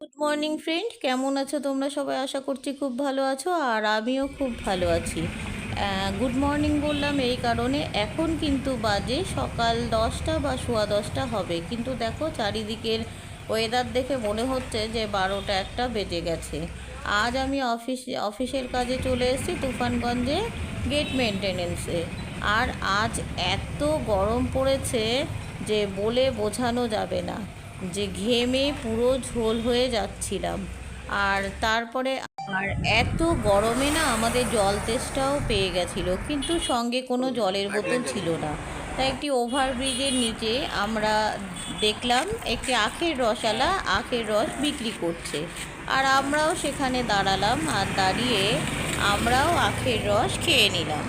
Good morning friend কেমন আছো তোমরা? সবাই আশা করছি খুব ভালো আছো, আর আমিও খুব ভালো আছি। গুড মর্নিং বললাম এই কারণে। এখন কিন্তু বাজে সকাল দশটা বা সোয়া দশটা হবে। কিন্তু দেখো, চারিদিকের ওয়েদার দেখে মনে হচ্ছে যে বারোটা একটা বেজে গেছে। আজ আমি অফিস অফিসের কাজে চলে এসেছি, তুফানগঞ্জে গেট মেনটেনেন্সে আর আজ এত গরম পড়েছে যে বলে বোঝানো যাবে না। যে ঘেমে পুরো ঝোল হয়ে যাচ্ছিলাম। আর তারপরে আর এত গরমে না আমাদের জল তেষ্টাও পেয়ে গেছিল, কিন্তু সঙ্গে কোনো জলের বোতল ছিল না। তাই একটি ওভারব্রিজের নিচে আমরা দেখলাম একটি আখের রসালা, আখের রস বিক্রি করছে। আর আমরাও সেখানে দাঁড়ালাম আর দাঁড়িয়ে আমরাও আখের রস খেয়ে নিলাম।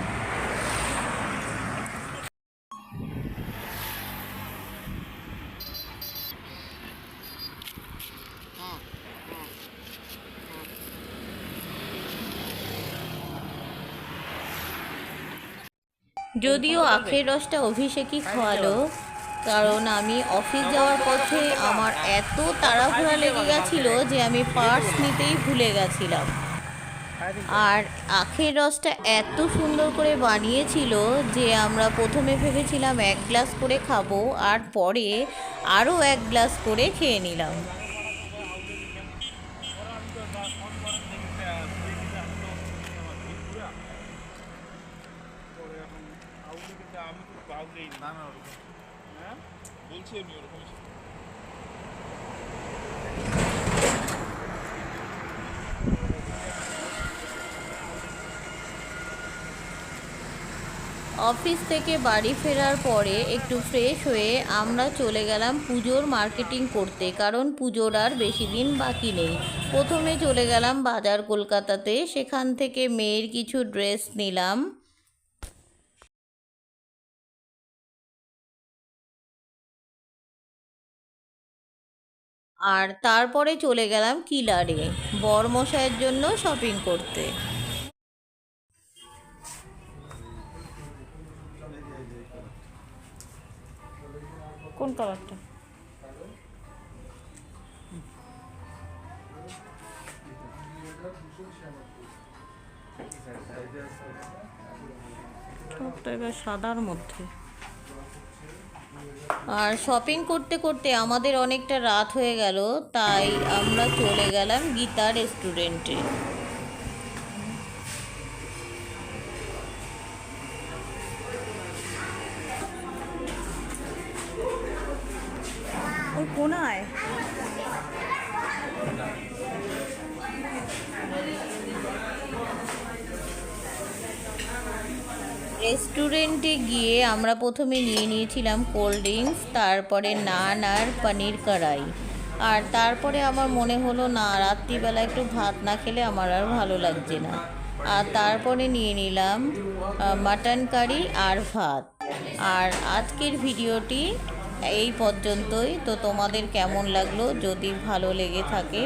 যদিও আখের রসটা অভিষেকই খাওয়ালো, কারণ আমি অফিস যাওয়ার পথে আমার এত তাড়াহুড়া লেগে গেছিল যে আমি পার্স নিতেই ভুলে গেছিলাম। আর আখের রসটা এত সুন্দর করে বানিয়েছিল যে আমরা প্রথমে ভেবেছিলাম এক গ্লাস করে খাব, আর পরে আরও এক গ্লাস করে খেয়ে নিলাম। হ্যাঁ? বলছি আমি ওরকম অফিস থেকে বাড়ি ফেরার পরে একটু ফ্রেশ হয়ে আমরা চলে গেলাম পুজোর মার্কেটিং করতে কারণ পুজোর আর বেশি দিন বাকি নেই। প্রথমে চলে গেলাম বাজার কলকাতাতে সেখান থেকে মেয়ের কিছু ড্রেস নিলাম। আর তারপরে চলে গেলাম কিলারে বরমশাইয়ের জন্য শপিং করতে। কোন কালারটা সাদার মধ্যে। আর শপিং করতে করতে আমাদের অনেকটা রাত হয়ে গেল, তাই আমরা চলে গেলাম গীতা রেস্টুরেন্টে কোনায়? রেস্টুরেন্টে গিয়ে আমরা প্রথমে নিয়ে নিয়েছিলাম কোল্ড ড্রিঙ্কস, তারপরে নান আর পনির কড়াই। আর তারপরে আমার মনে হলো, না, রাত্রিবেলা একটু ভাত না খেলে আমার আর ভালো লাগছে না। আর তারপরে নিয়ে নিলাম মাটন কারি আর ভাত। আর আজকের ভিডিওটি এই পর্যন্তই। তো তোমাদের কেমন লাগল? যদি ভালো লেগে থাকে,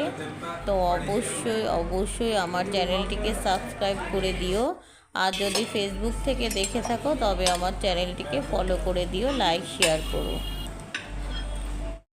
তো অবশ্যই অবশ্যই আমার চ্যানেলটিকে সাবস্ক্রাইব করে দিও। আর যদি ফেসবুক থেকে দেখে থাকো, তবে আমার চ্যানেলটিকে ফলো করে দিও লাইক শেয়ার করো।